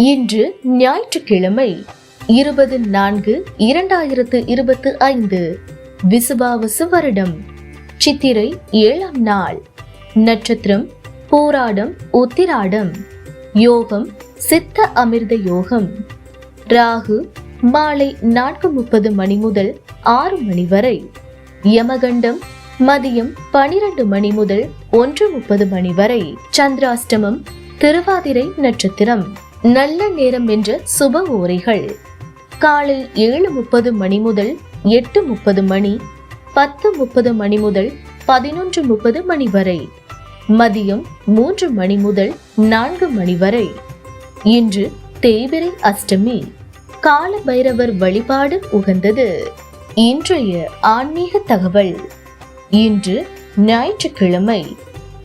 இன்று ஞாயிற்றுக்கிழமை இருபது நான்கு இரண்டாயிரத்து இருபத்து ஐந்து விசுபாவசு வருடம். சித்திரை ஏழாம் நாள். நட்சத்திரம் போராடம் உத்திராடம். யோகம் சித்த அமிர்த யோகம். ராகு மாலை நான்கு முப்பது மணி முதல் ஆறு மணி வரை. யமகண்டம் மதியம் பனிரெண்டு மணி முதல் ஒன்று முப்பது மணி வரை. சந்திராஷ்டமம் திருவாதிரை நட்சத்திரம். நல்ல நேரம் என்ற சுப ஓரைகள். காலை ஏழு முப்பது மணி முதல் எட்டு முப்பது மணி பத்து முப்பது மணி முதல் பதினொன்று முப்பது மணி வரை மதியம் மூன்று மணி முதல் நான்கு மணி வரை. இன்று தேவிரை அஷ்டமி. கால பைரவர் வழிபாடு உகந்தது. இன்றைய ஆன்மீக தகவல். இன்று ஞாயிற்றுக்கிழமை.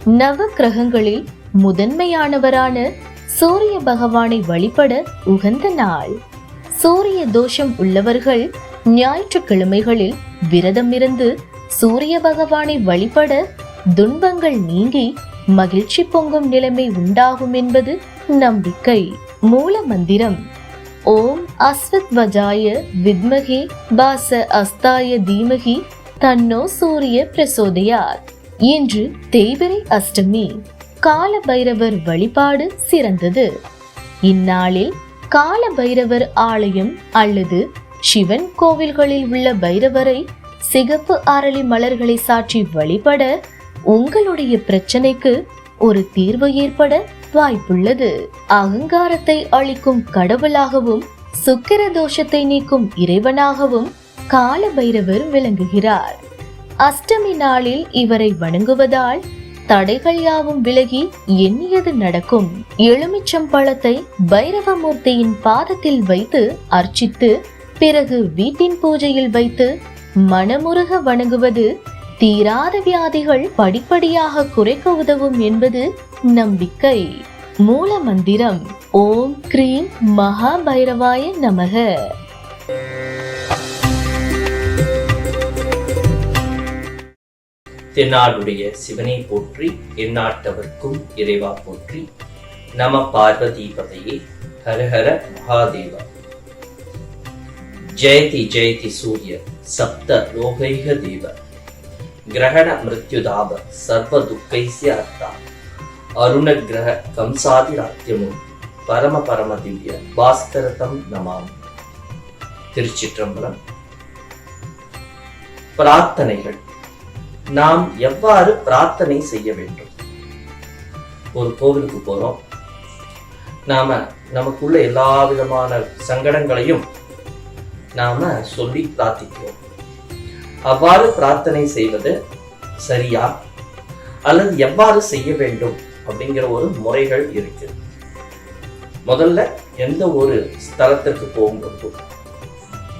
நவ கிரகங்களில் முதன்மையானவரான சூரிய பகவானை வழிபட உகந்த நாள். சூரிய தோஷம் உள்ளவர்கள் ஞாயிற்றுக்கிழமைகளில் விரதம் இருந்து சூரிய பகவானை வழிபட துன்பங்கள் நீங்கி மகிழ்ச்சி பொங்கும் நிலைமை உண்டாகும் என்பது நம்பிக்கை. மூல மந்திரம். ஓம் அஸ்வத்வஜாய வித்மகி பாச அஸ்தாய தீமகி தன்னோ சூரிய பிரசோதயார் இன்று தேய்பிரை அஷ்டமி. கால பைரவர் வழிபாடு சிறந்தது. இந்நாளில் கால பைரவர் ஆலயம் அல்லது சிவன் கோவில்களில் உள்ள பைரவரை சிகப்பு அரளி மலர்களை சாற்றி வழிபட உங்களுடைய பிரச்சனைக்கு ஒரு தீர்வு ஏற்பட வாய்ப்புள்ளது. அகங்காரத்தை அளிக்கும் கடவுளாகவும் சுக்கிர தோஷத்தை நீக்கும் இறைவனாகவும் கால பைரவர் விளங்குகிறார். அஷ்டமி நாளில் இவரை வணங்குவதால் தடைகள் யாவும் விலகி எண்ணியது நடக்கும். எலுமிச்சம் பழத்தை பைரவமூர்த்தியின் பாதத்தில் வைத்து அர்ச்சித்து பிறகு வீட்டின் பூஜையில் வைத்து மனமுருக வணங்குவது தீராத வியாதிகள் படிப்படியாக குறைக்க உதவும் என்பது நம்பிக்கை. மூல மந்திரம் ஓம் கிரீம் மகா பைரவாய நமக. தென்னாடுடைய சிவனை போற்றி எந்நாட்டவர்க்கும் இறைவா போற்றி நம பார்வதி பதையே ஹரஹர மகாதேவா. ஜெயதி ஜெயதி சூரிய சப்த லோகைக தேவ. கிரகண மிருத்யுதாப சர்வ துக்கைசிய அர்த்தா அருண கிரக கம்சாதி ராத்தியமும் பரம பரம திவ்ய பாஸ்கரதம் நமாம். திருச்சிற்றம்பலம். பிரார்த்தனைகள். நாம் எவ்வாறு பிரார்த்தனை செய்ய வேண்டும்? ஒரு கோவிலுக்கு போறோம். நாம நமக்குள்ள எல்லா விதமான சங்கடங்களையும் நாம சொல்லி பிரார்த்திக்கிறோம். அவ்வாறு பிரார்த்தனை செய்வது சரியா? அல்லது எவ்வாறு செய்ய வேண்டும் அப்படிங்கிற ஒரு முறைகள் இருக்கு. முதல்ல எந்த ஒரு ஸ்தலத்திற்கு போகும்போதும்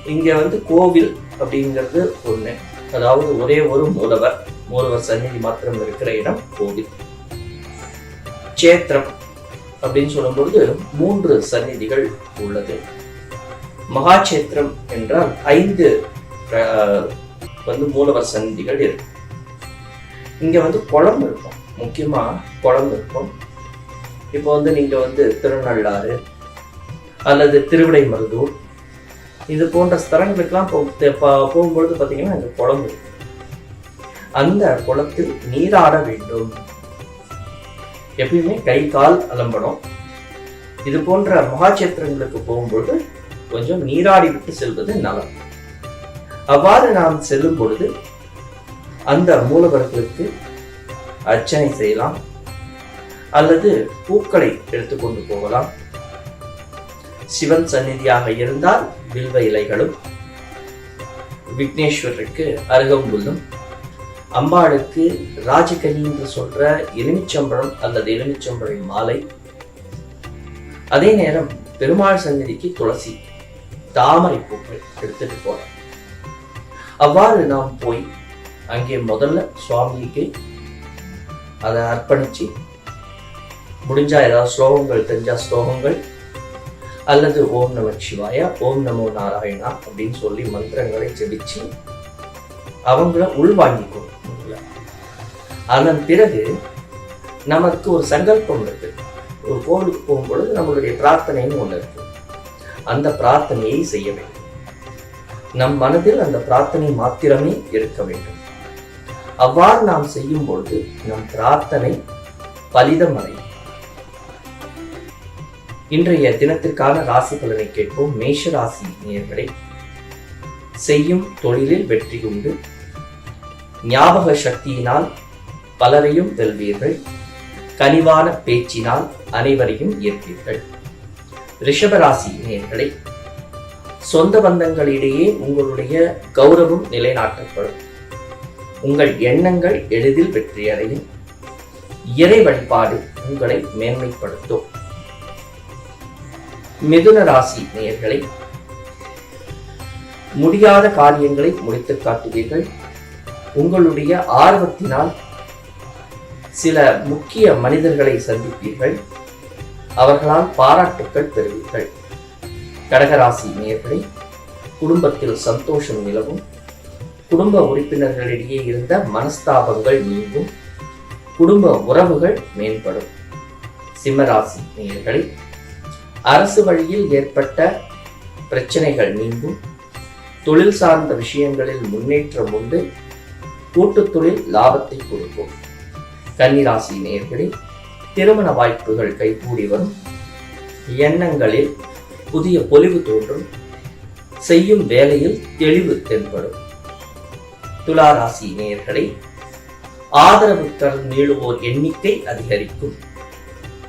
இங்க வந்து கோவில் அப்படிங்கிறது ஒண்ணு. அதாவது ஒரே ஒரு மூலவர் மூலவர் சந்நிதி மாத்திரம் இருக்கிற இடம் கோவில். சேத்திரம் அப்படின்னு சொல்லும்பொழுது மூன்று சந்நிதிகள் உள்ளது. மகாச்சேத்திரம் என்றால் ஐந்து வந்து மூலவர் சந்நிதிகள் இருக்கு. இங்க வந்து குளம் இருக்கும். முக்கியமா குளம் இருக்கும். இப்போ வந்து நீங்க வந்து திருநள்ளாறு அல்லது திருவிடைமருதூர் இது போன்ற ஸ்தலங்களுக்கெல்லாம் போகும்பொழுது பார்த்தீங்கன்னா குளம் இருக்கு. அந்த குளத்தில் நீராட வேண்டும். எப்பயுமே கை கால் அலம்பணும். இது போன்ற மகாட்சேத்திரங்களுக்கு போகும்பொழுது கொஞ்சம் நீராடி விட்டு செல்வது நலம். அவ்வாறு நாம் செல்லும் பொழுது அந்த மூலவர்களுக்கு அர்ச்சனை செய்யலாம். அல்லது பூக்களை எடுத்துக்கொண்டு போகலாம். சிவன் சந்நிதியாக இருந்தால் வில்வ இலைகளும் விக்னேஸ்வரருக்கு அருகம்புல்லும் அம்பாளுக்கு ராஜகனி என்று சொல்ற எலுமிச்சம்பழம் அல்லது எலுமிச்சம்பழ மாலை. அதே நேரம் பெருமாள் சந்நிதிக்கு துளசி தாமரை பூக்கள் எடுத்துட்டு போறோம் அவ்வாறு நாம் போய் அங்கே முதல்ல சுவாமிக்கு அதை அர்ப்பணிச்சு முடிஞ்சா ஏதாவது ஸ்லோகங்கள் தெரிஞ்சா ஸ்லோகங்கள் அல்லது ஓம் நம சிவாயா ஓம் நமோ நாராயணா அப்படின்னு சொல்லி மந்திரங்களை ஜெபிச்சு அவங்கள உள்வாங்கிக்கணும். அதன் பிறகு நமக்கு ஒரு சங்கல்பம் இருக்கு. ஒரு கோவிலுக்கு போகும்பொழுது நம்மளுடைய பிரார்த்தனைன்னு ஒன்று இருக்கு. அந்த பிரார்த்தனையை செய்ய வேண்டும். நம் மனதில் அந்த பிரார்த்தனை மாத்திரமே இருக்க வேண்டும். அவ்வாறு நாம் செய்யும் பொழுது நம் பிரார்த்தனை பலிதமடையும். இன்றைய தினத்திற்கான ராசி பலனை கேட்போம். மேஷ ராசி நேர்களை செய்யும் தொழிலில் வெற்றி உண்டு. ஞாபக சக்தியினால் பலரையும் வெல்வீர்கள். கனிவான பேச்சினால் அனைவரையும் ஈர்ப்பீர்கள். ரிஷபராசி நேர்களை சொந்த பந்தங்களிடையே உங்களுடைய கௌரவம் நிலைநாட்டப்படும். உங்கள் எண்ணங்கள் எளிதில் வெற்றியடையும். இறை வழிபாடு உங்களை மேன்மைப்படுத்தும். மிதுன ராசி நேயர்களை முடியாத காரியங்களை முடித்து காட்டுவீர்கள். உங்களுடைய ஆர்வத்தினால் சில முக்கிய மனிதர்களை சந்திப்பீர்கள். அவர்களால் பாராட்டுக்கள் பெறுவீர்கள். கடகராசி நேயர்களை குடும்பத்தில் சந்தோஷம் நிலவும். குடும்ப உறுப்பினர்களிடையே இருந்த மனஸ்தாபங்கள் நீங்கும். குடும்ப உறவுகள் மேம்படும். சிம்மராசி நேயர்களை அரசு வழியில் ஏற்பட்ட பிரச்சனைகள் நீங்கும். தொழில் சார்ந்த விஷயங்களில் முன்னேற்றம் உண்டு. கூட்டுத் தொழில் லாபத்தை கொடுக்கும். கன்னிராசி நேயர்களே திருமண வாய்ப்புகள் கைகூடி வரும். எண்ணங்களில் புதிய பொலிவு தோன்றும். செய்யும் வேலையில் தெளிவு தென்படும். துலா ராசி நேயர்களை ஆதரவுக்கர் நீளுவோர் எண்ணிக்கை அதிகரிக்கும்.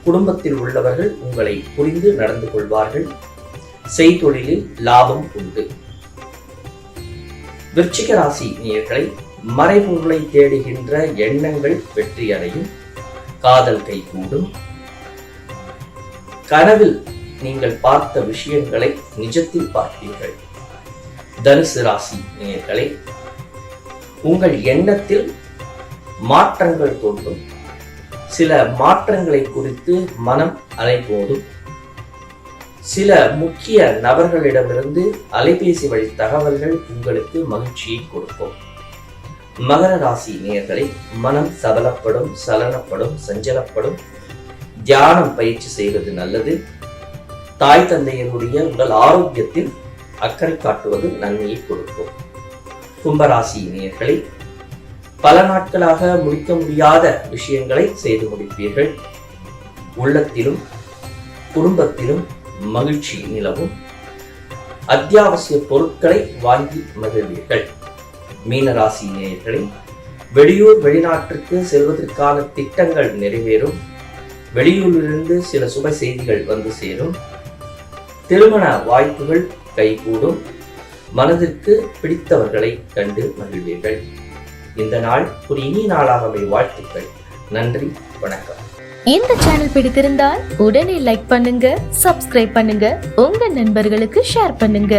குடும்பத்தில் உள்ளவர்கள் உங்களை புரிந்து நடந்து கொள்வார்கள். செய்தொழிலில் லாபம் உண்டு. விருச்சிக ராசி நேர்களை மறைபொருளை தேடுகின்ற எண்ணங்கள் வெற்றியடையும். காதல் கைகூடும் கனவில் நீங்கள் பார்த்த விஷயங்களை நிஜத்தில் பார்ப்பீர்கள். தனுசு ராசி நேர்களை உங்கள் எண்ணத்தில் மாற்றங்கள் தோன்றும். சில மாற்றங்களை குறித்து மனம் அலைபோதும். சில முக்கிய நபர்களிடமிருந்து அலைபேசி வழி தகவல்கள் உங்களுக்கு மகிழ்ச்சியை கொடுக்கும். மகர ராசி நேர்களை மனம் சபலப்படும் சலனப்படும் சஞ்சலப்படும். தியானம் பயிற்சி செய்வது நல்லது. தாய் தந்தையினுடைய உங்கள் ஆரோக்கியத்தில் அக்கறை காட்டுவது நன்மையை கொடுக்கும். கும்பராசி நேர்களை பல நாட்களாக முடிக்க முடியாத விஷயங்களை செய்து முடிப்பீர்கள். உள்ளத்திலும் குடும்பத்திலும் மகிழ்ச்சி நிலவும். அத்தியாவசிய பொருட்களை வாங்கி மகிழ்வீர்கள். மீனராசி நேயர்களை வெளியூர் வெளிநாட்டிற்கு செல்வதற்கான திட்டங்கள் நிறைவேறும். வெளியூரிலிருந்து சில சுப செய்திகள் வந்து சேரும். திருமண வாய்ப்புகள் கைகூடும். மனதிற்கு பிடித்தவர்களை கண்டு மகிழ்வீர்கள். இந்த நாள் ஒரு இனிய நாளாக அமைய வாழ்த்துக்கள். நன்றி வணக்கம். இந்த சேனல் பிடித்திருந்தால் உடனே லைக் பண்ணுங்க சப்ஸ்கிரைப் பண்ணுங்க உங்க நண்பர்களுக்கு ஷேர் பண்ணுங்க.